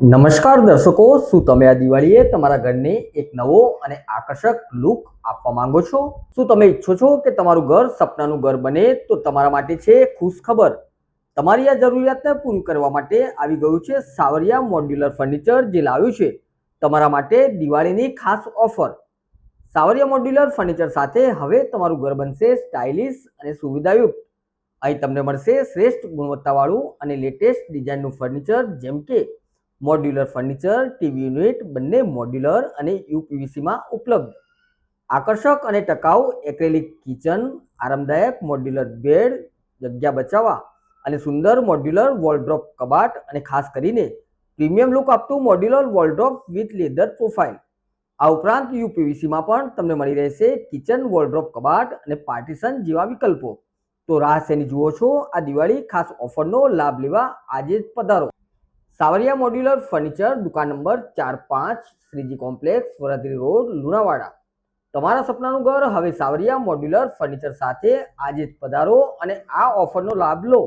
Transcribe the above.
નમસ્કાર દર્શકો, શું તમે આ દિવાળીએ તમારા ઘરને એક નવો અને આકર્ષક લુક આપવા માંગો છો? શું તમે ઈચ્છો છો કે તમારું ઘર સપનાનું ઘર બને? તો તમારા માટે છે ખુશ ખબર. તમારી આ જરૂરિયાતને પૂરી કરવા માટે આવી ગયું છે સાવરિયા મોડ્યુલર ફર્નિચર જે લાવ્યું છે. તમારા માટે દિવાળીની ખાસ ઓફર. સાવરિયા મોડ્યુલર ફર્નિચર સાથે હવે તમારું ઘર બનશે સ્ટાઇલિશ અને સુવિધાયુક્ત. અહીં તમને મળશે શ્રેષ્ઠ ગુણવત્તાવાળું અને લેટેસ્ટ ડિઝાઇનનું ફર્નિચર જેમ કે મોડ્યુલર ફર્નિચર, ટીવી યુનિટ, બંને મોડ્યુલર અને યુપીવીસીમાં ઉપલબ્ધ. આકર્ષક અને ટકાઉ એક્રેલિક કિચન, આરામદાયક મોડ્યુલર બેડ, જગ્યા બચાવવા અને સુંદર મોડ્યુલર વોલડ્રોપ કબાટ અને ખાસ કરીને પ્રીમિયમ લુક આપતું modular wardrobe with leather profile. આ ઉપરાંત યુપીવીસીમાં પણ તમને મળી રહેશે કિચન વોલડ્રોપ કબાટ અને પાર્ટીશન જેવા વિકલ્પો. તો રાહ શેની જુઓ છો? આ દિવાળી ખાસ ઓફરનો લાભ લેવા આજે જ પધારો. સાવરિયા મોડ્યુલર ફર્નિચર, દુકાન નંબર ચાર પાંચ, શ્રીજી કોમ્પ્લેક્સ વરાદરી રોડ, લુણાવાડા. તમારા સપનાનું ઘર હવે સાવરિયા મોડ્યુલર ફર્નિચર સાથે આજે જ પધારો અને આ ઓફરનો લાભ લો.